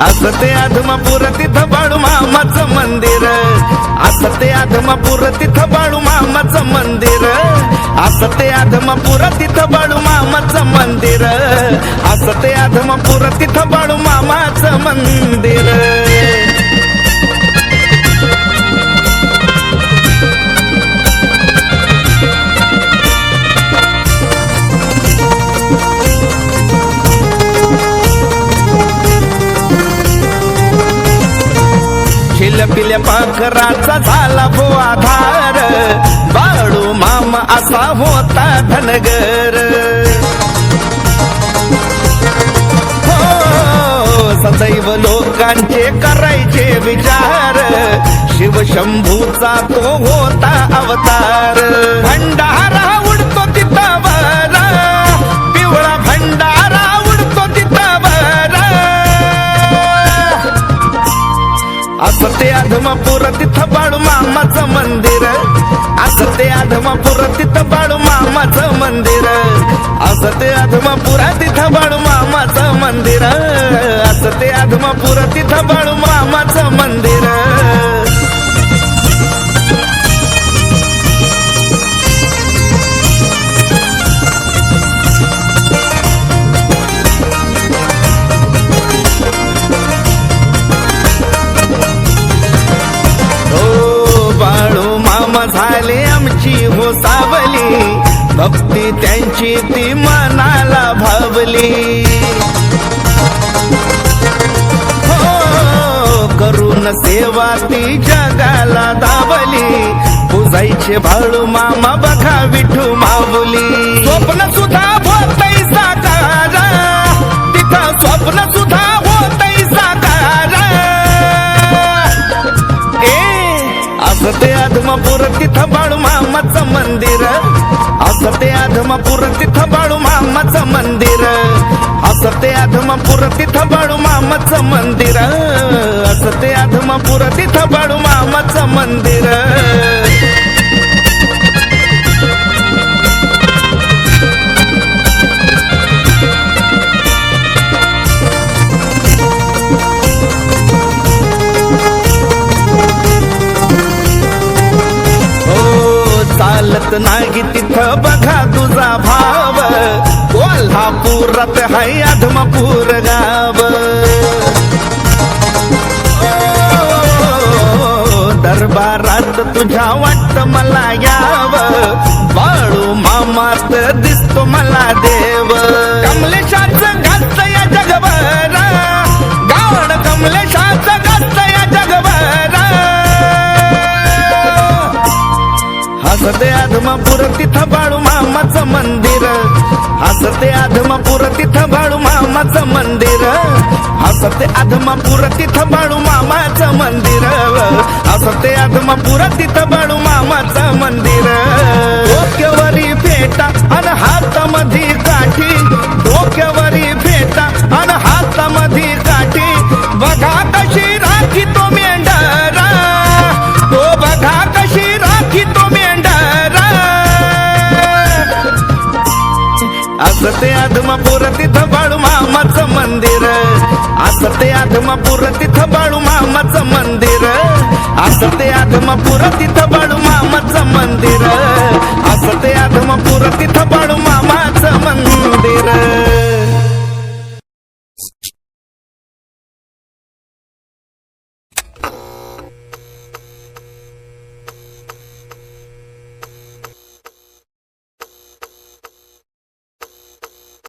असं ते आधमापूर तिथं बाळू मामाचं मंदिर. असं ते आधमापूर तिथं बाळू मामाचं मंदिर. असं ते आधमापूर तिथं बाळू मामाचं मंदिर. असं ते आधमापूर तिथं बाळू मामाचं मंदिर. शिलपिल्या पाखराचा झाला भो आधार. बाळू मामा असा होता धनगर. हो सदैव लोकांचे करायचे विचार. शिवशंभूचा तो होता अवतार. भंडारा उडतो आधमापूर तिथं बाळू मामाचं मंदिर. असं ते आधमापूर तिथं बाळू मामाचं मंदिर. असं ते आधमापूर तिथं बाळू मामाचं मंदिर. असं ते आधमापूर तिथं बाळू मामाचं मंदिर. होती त्यांची ती मनाला भावली. हो करून सेवा ती जगाला दाबली. पुजायचे भाळू मामा बघा विठू माऊली. स्वप्न सुद्धा होतय साकार तिथं स्वप्न सुद्धा होतय साकार ए असं ते आधमापूर तिथं बाळू मामाचं मंदिर. असं ते आधमापूर तिथं बाळू मामाचं मंदिर. असं ते आधमापूर तिथं बाळू मामाचं मंदिर. असं ते आधमापूर जात नाही तिथं बघा तुझा भाव. कोल्हापुरात हाय आधमपूर गाव. दरबारात तुझ्या वाटत मला याव. बाळू मामात दिसतो मला देव. कमलेशाच घात या जगभर. गावण कमलेशा हसते आधमापूर तिथं बाळू मामाचं मंदिर. हसते आधमापूर तिथं बाळू मामाचं मंदिर. हसते आधमापूर तिथं बाळू मामाचं मंदिर. हसते आधमापूर तिथं बाळू मामाचं मंदिर. डोक्यावरी फेटा ते आदमापूर तिथं बाळू मामाचं मंदिर. असं ते आदमापूर तिथं बाळू मामाचं मंदिर. असं ते आदमापूर तिथं बाळू मामाचं मंदिर. असं ते आदमापूर तिथं